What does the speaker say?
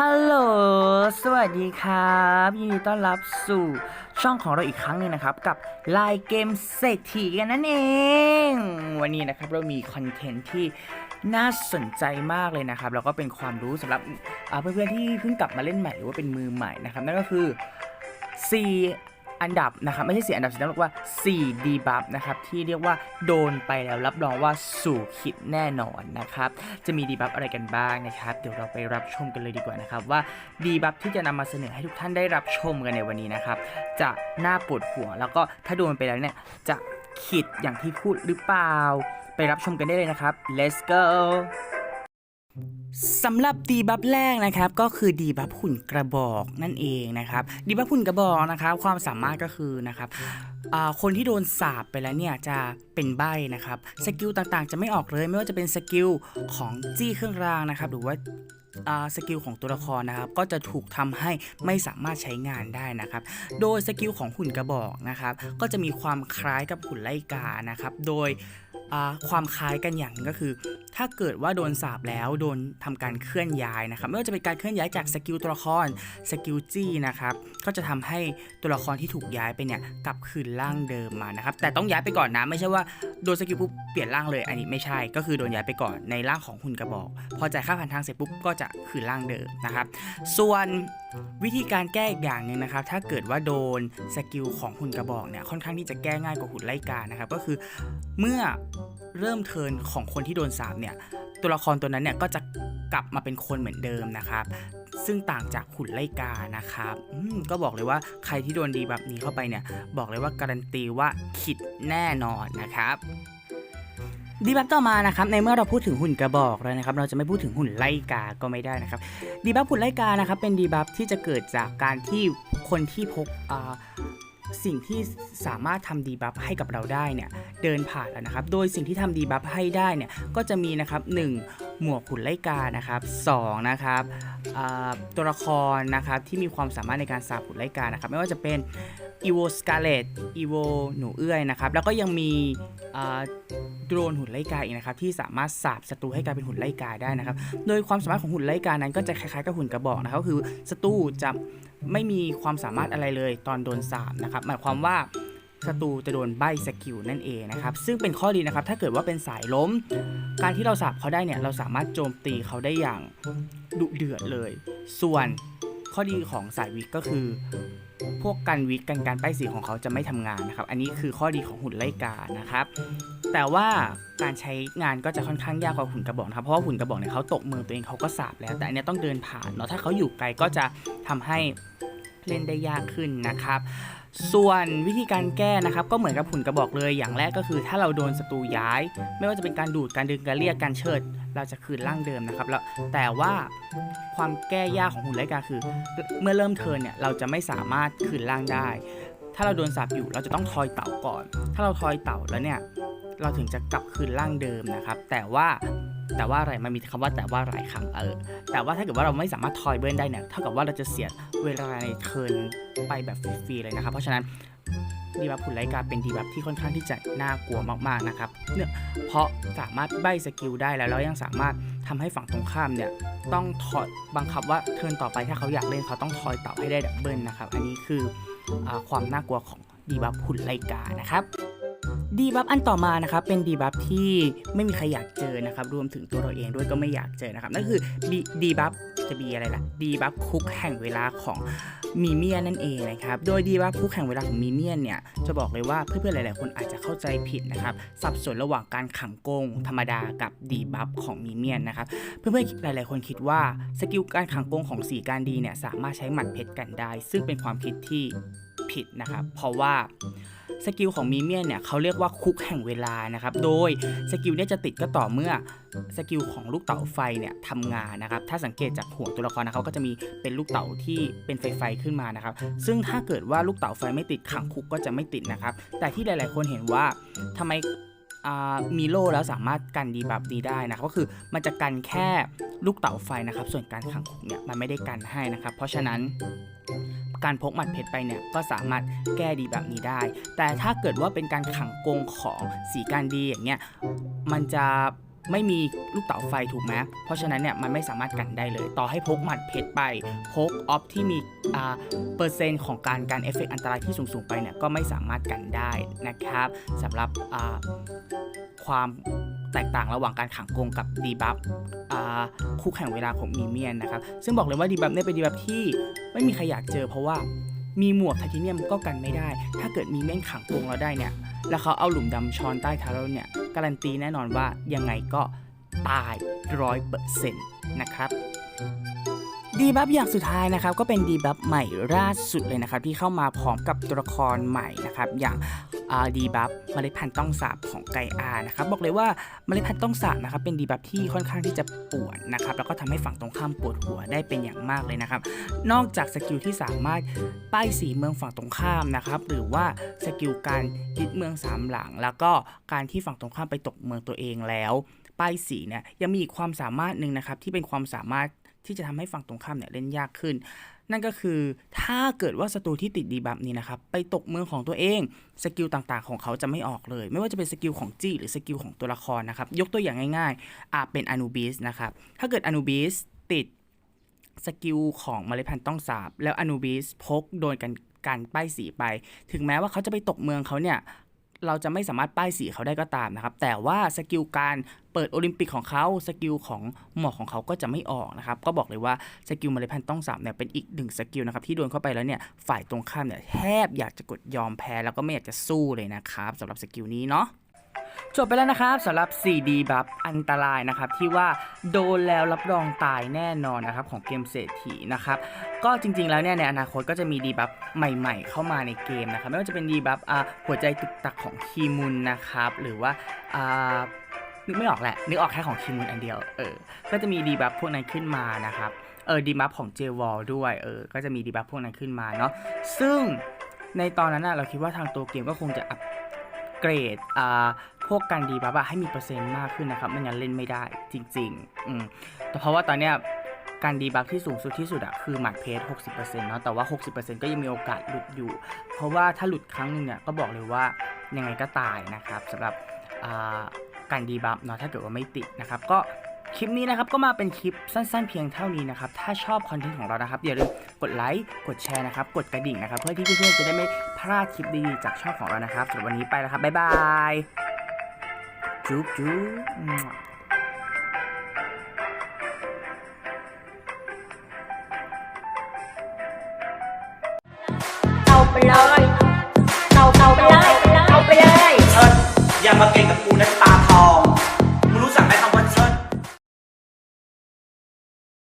ฮัลโหล สวัสดีครับ ยินดีต้อนรับสู่ช่องของเราอีกครั้งหนึงนะครับ กับไลน์เกมเศรษฐีกันนั่นเอง วันนี้นะครับเรามีคอนเทนต์ที่น่าสนใจมากเลยนะครับ แล้วก็เป็นความรู้สำหรับเพื่อนๆที่เพิ่งกลับมาเล่นใหม่หรือว่าเป็นมือใหม่นะครับ นั่นก็คือ 4 อันดับนะครับไม่ใช่4อันดับสินะเรียกว่า4ดีบัฟนะครับที่เรียกว่าโดนไปแล้วรับรองว่าสู่ขิดแน่นอนนะครับจะมีดีบัฟอะไรกันบ้างนะครับเดี๋ยวเราไปรับชมกันเลยดีกว่านะครับว่าดีบัฟที่จะนำมาเสนอให้ทุกท่านได้รับชมกันในวันนี้นะครับจะน่าปวดหัว แล้วก็ถ้าโดนไปแล้วเนี่ยจะขิดอย่างที่พูดหรือเปล่า ไปรับชมกันได้เลยนะครับ let's go สำหรับดีบัฟแรกนะครับก็คือดีบัฟหุ่นกระบอกนั่นเองนะครับดีบัฟหุ่นกระบอกนะครับความสามารถก็คือนะครับคนที่โดนสาบไปแล้วเนี่ยจะเป็นใบนะครับสกิลต่างๆ จะไม่ออกเลยไม่ว่าจะเป็นสกิลของจี้เครื่องรางนะครับหรือว่าสกิลของตัวละครนะครับก็จะถูกทำให้ไม่สามารถใช้งานได้นะครับ โดยสกิลของหุ่นกระบอกนะครับก็จะมีความคล้ายกับหุ่นไล่กานะครับ โดย ความคล้ายกันอย่างหนึ่งก็คือ ถ้าเกิดว่าโดนสาบแล้วโดนทำการเคลื่อนย้ายนะครับไม่ว่าจะเป็นการเคลื่อนย้ายจากสกิลตัวละครสกิลจี้นะครับก็จะทำให้ตัวละครที่ถูกย้ายไปเนี่ยกลับคืนร่างเดิมมานะครับแต่ต้องย้ายไปก่อนนะไม่ใช่ว่าโดนสกิลปุ๊บเปลี่ยนร่างเลยอันนี้ไม่ใช่ ก็คือโดนย้ายไปก่อนในร่างของหุ่นกระบอก พอจ่ายค่าผ่านทางเสร็จปุ๊บก็จะคืนร่างเดิมนะครับส่วนวิธีการแก้อีกอย่างหนึ่งนะครับถ้าเกิดว่าโดนสกิลของหุ่นกระบอกเนี่ยค่อนข้างที่จะแก้ง่ายกว่าหุ่นไล่กานะครับก็คือเมื่อเริ่มเทินของคนที่โดนสาบเนี่ยตัวละครตัวนั้นเนี่ยก็จะกลับมาเป็นคนเหมือนเดิมนะครับ ซึ่งต่างจากหุ่นไล่กานะครับก็บอกเลยว่าใครที่โดนดีแบบนี้เข้าไปเนี่ย บอกเลยว่าการันตีว่าขิดแน่นอนนะครับดีบัฟต่อมานะครับในเมื่อเราพูดถึงหุ่นกระบอกแล้วนะครับ เราจะไม่พูดถึงหุ่นไล่กาก็ไม่ได้นะครับดีบัฟหุ่นไล่กานะครับเป็นดีบัฟที่จะเกิดจากการที่คนที่พกอ่า สิ่งที่สามารถทำดีบัฟให้กับเราได้เนี่ยเดินผ่านแล้วนะครับ โดยสิ่งที่ทำดีบัฟให้ได้เนี่ยก็จะมีนะครับ 1. หมวกหุ่นไลกานะครับ2นะครับตัวละครนะครับที่มีความสามารถในการสาบหุ่นไลกานะครับไม่ว่าจะเป็น e v o Scarlet e v o หนูเอื้อยนะครับแล้วก็ยังมีโดรนหุ่นไล่กาอีกนะครับที่สามารถสาบศัตรูให้กลายเป็นหุ่นไล่กาได้นะครับโดยความสามารถของหุ่นไล่กานั้นก็จะคล้ายๆกับหุ่นกระบอกนะครับก็คือศัตรูจะไม่มีความสามารถอะไรเลยตอนโดนสาบนะครับหมายความว่า ศัตรูจะโดนใบสกิลนั่นเองนะครับซึ่งเป็นข้อดีนะครับถ้าเกิดว่าเป็นสายล้ม การที่เราสาบเขาได้เนี่ยเราสามารถโจมตีเขาได้อย่างดุเดือดเลย ส่วนข้อดีของสายวิกก็คือ พวกกันวิกกันการป้ายสีของเขาจะไม่ทำงานนะครับ อันนี้คือข้อดีของหุ่นไล่กานะครับ แต่ว่าการใช้งานก็จะค่อนข้างยากกว่าหุ่นกระบอกนะครับเพราะว่าหุ่นกระบอกเนี่ยเขาตกมือตัวเองเขาก็สาบแล้ว แต่อันนี้ต้องเดินผ่านเนาะถ้าเขาอยู่ไกลก็จะทำให้เล่นได้ยากขึ้นนะครับ ส่วนวิธีการแก้นะครับก็เหมือนกับหุ่นกระบอกเลยอย่างแรกก็คือ ถ้าเราโดนศัตรูย้าย ไม่ว่าจะเป็นการดูดการดึงการเรียกการเชิด เราจะคืนร่างเดิมนะครับแล้วแต่ว่าความแก้ยากของหุ่นไล่กาคือ เมื่อเริ่มเทินเนี่ยเราจะไม่สามารถคืนร่างได้ ถ้าเราโดนสาบอยู่เราจะต้องทอยเต่าก่อน ถ้าเราทอยเต่าแล้วเนี่ยเราถึงจะกลับคืนร่างเดิมนะครับ แต่ว่า แต่ว่าอะไรมันมีคำว่าแต่ว่าหลายคำเออแต่ว่าถ้าเกิดว่าเราไม่สามารถทอยเบิร์นได้เนี่ยเท่ากับว่าเราจะเสียเวลาในเทิร์นไปแบบฟรีๆเลยนะครับ เพราะฉะนั้นดีบัฟผุนไลกาเป็นดีบัฟที่ค่อนข้างที่จะน่ากลัวมากๆนะครับเนี่ยเพราะสามารถใบสกิลได้แล้วแล้วยังสามารถทำให้ฝั่งตรงข้ามเนี่ยต้องทอยบังคับว่าเทิร์นต่อไปถ้าเขาอยากเล่นเขาต้องทอยเต่าให้ได้ดับเบิลนะครับอันนี้คืออาความน่ากลัวของดีบัฟหุ่นไลกานะครับ ดีบัฟอันต่อมานะครับเป็นดีบัฟที่ไม่มีใครอยากเจอนะครับรวมถึงตัวเราเองด้วยก็ไม่อยากเจอนะครับนั่นคือดีดีบัฟจะมีอะไรล่ะดีบัฟคุกแห่งเวลาของ มีเมียนนั่นเองนะครับ โดยดีบัฟคุกแห่งเวลาของมีเมียนเนี่ย จะบอกเลยว่าเพื่อนๆหลายๆ คนอาจจะเข้าใจผิดนะครับ สับสนระหว่างการขังกงธรรมดากับดีบัฟของมีเมียนนะครับ เพื่อนๆหลายๆ คนคิดว่าสกิลการขังกงของสีการดีเนี่ยสามารถใช้หมัดเพชรกันได้ ซึ่งเป็นความคิดที่ผิดนะครับ เพราะว่าสกิลของมีเมียนเนี่ยเขาเรียกว่าคุกแห่งเวลานะครับ โดยสกิลเนี่ยจะติดก็ต่อเมื่อ สกิลของลูกเต๋าไฟเนี่ยทำงานนะครับ ถ้าสังเกตจากหัวตัวละครนะเขาก็จะมีเป็นลูกเต๋าที่เป็นไฟไฟขึ้นมานะครับ ซึ่งถ้าเกิดว่าลูกเต๋าไฟไม่ติดขังคุกก็จะไม่ติดนะครับ แต่ที่หลาย ๆ คนเห็นว่าทำไมมีโล่แล้วสามารถกันดีบัฟนี้ได้นะครับก็คือมันจะกันแค่ลูกเต๋าไฟนะครับ ส่วนการขังคุกเนี่ยมันไม่ได้กันให้นะครับ เพราะฉะนั้นการพกหมัดเพชรไปเนี่ยก็สามารถแก้ดีแบบนี้ได้ แต่ถ้าเกิดว่าเป็นการขังกงของสีการดีอย่างเงี้ยมันจะ ไม่มีลูกเต๋าไฟถูกไหมเพราะฉะนั้นเนี่ยมันไม่สามารถกันได้เลย ต่อให้พกหมัดเพชรไป พกออฟที่มีอ่าเปอร์เซ็นต์ของการการเอฟเฟกต์อันตรายที่สูงๆไปเนี่ยก็ไม่สามารถกันได้นะครับสำหรับอ่าความแตกต่างระหว่างการขังกงกับดีบัฟคู่แข่งเวลาของมีเมียนนะครับ ซึ่งบอกเลยว่าดีบัฟเนี่ยเป็นดีบัฟที่ไม่มีใครอยากเจอเพราะว่า มีหมวกไทเทเนียมก็กันไม่ได้ ถ้าเกิดมีเม่นขังกรงเราได้เนี่ย แล้วเขาเอาหลุมดำช้อนใต้เท้าเราเนี่ย การันตีแน่นอนว่ายังไงก็ตายร้อยเปอร์เซ็นต์นะครับดีบัฟอย่างสุดท้ายนะครับก็เป็นดีบัฟใหม่ล่าสุดเลยนะครับที่เข้ามาพร้อมกับตัวละครใหม่นะครับอย่าง ดีบัฟเมล็ดพันธุ์ต้องสาบของไกอานะครับบอกเลยว่าเมล็ดพันธุ์ต้องสาบนะครับเป็นดีบัฟที่ค่อนข้างที่จะปวดนะครับแล้วก็ทำให้ฝั่งตรงข้ามปวดหัวได้เป็นอย่างมากเลยนะครับนอกจากสกิลที่สามารถป้ายสีเมืองฝั่งตรงข้ามนะครับหรือว่าสกิลการยึดเมืองสามหลัง แล้วก็การที่ฝั่งตรงข้ามไปตกเมืองตัวเองแล้วป้ายสีเนี่ยยังมีอีกความสามารถหนึ่งนะครับที่เป็นความสามารถ ที่จะทำให้ฝั่งตรงข้ามเนี่ยเล่นยากขึ้น นั่นก็คือถ้าเกิดว่าศัตรูที่ติดดีบัฟนี้นะครับไปตกเมืองของตัวเองสกิลต่างๆ ของเขาจะไม่ออกเลย ไม่ว่าจะเป็นสกิลของจี้หรือสกิลของตัวละครนะครับยกตัวอย่างง่ายๆอ่าเป็นอนูบิสนะครับถ้าเกิดอนูบิสติดสกิลของเมล็ดพันธุ์ต้องสาบ แล้วอนูบิสพกโดนกันการป้ายสีไป ถึงแม้ว่าเขาจะไปตกเมืองเขาเนี่ย เราจะไม่สามารถป้ายสีเขาได้ก็ตามนะครับ แต่ว่าสกิลการเปิดโอลิมปิกของเขาสกิลของหมอกของเขาก็จะไม่ออกนะครับ ก็บอกเลยว่าสกิลเมล็ดพันธุ์ต้องสามเนี่ยเป็นอีกหนึ่งสกิลนะครับที่โดนเข้าไปแล้วเนี่ยฝ่ายตรงข้ามเนี่ยแทบอยากจะกดยอมแพ้แล้วก็ไม่อยากจะสู้เลยนะครับสำหรับสกิลนี้เนาะ จบไปแล้วนะครับสำหรับ 4D บัฟอันตรายนะครับที่ว่าโดนแล้วรับรองตายแน่นอนนะครับของเกมเศรษฐีนะครับก็จริงๆแล้วเนี่ยในอนาคตก็จะมีดีบัฟใหม่ๆ เข้ามาในเกมนะครับไม่ว่าจะเป็นดีบัฟอ่าหัวใจตุกตักของคีมุนนะครับหรือว่าอ่านึกไม่ออกแหละนึกออกแค่ของคีมุนอันเดียวเออก็จะมีดีบัฟพวกนั้นขึ้นมานะครับเออดีบัฟของเจวอลด้วยเออก็จะมีดีบัฟพวกนั้นขึ้นมาเนาะซึ่งในตอนนั้นนะเราคิดว่าทางตัวเกมก็คงจะอัป เกรดอ่าพวกการดีบัฟอะให้มีเปอร์เซ็นต์มากขึ้นนะครับไม่งั้นเล่นไม่ได้จริงๆอืมแต่เพราะว่าตอนเนี้ยการดีบัฟที่สูงสุดที่สุดอะคือหมัดเพจ60%เนาะแต่ว่า 60%ก็ยังมีโอกาสหลุดอยู่ เพราะว่าถ้าหลุดครั้งหนึงเนี่ยก็บอกเลยว่ายังไงก็ตายนะครับสำหรับอ่าการดีบัฟเนาะถ้าเกิดว่าไม่ติดนะครับ ก็ คลิปนี้นะครับก็มาเป็นคลิปสั้นๆเพียงเท่านี้นะครับ ถ้าชอบคอนเทนต์ของเรานะครับอย่าลืมกดไลค์ กดแชร์นะครับ กดกระดิ่งนะครับ เพื่อที่เพื่อนๆจะได้ไม่พลาดคลิปดีๆจากช่องของเรานะครับสำหรับวันนี้ไปแล้วครับ บ๊ายบาย จุ๊บจุ๊บเอาไปเลยเอาเอาไปเลยเอาไปเลย เอิญอย่ามาเก่งกับกูนะ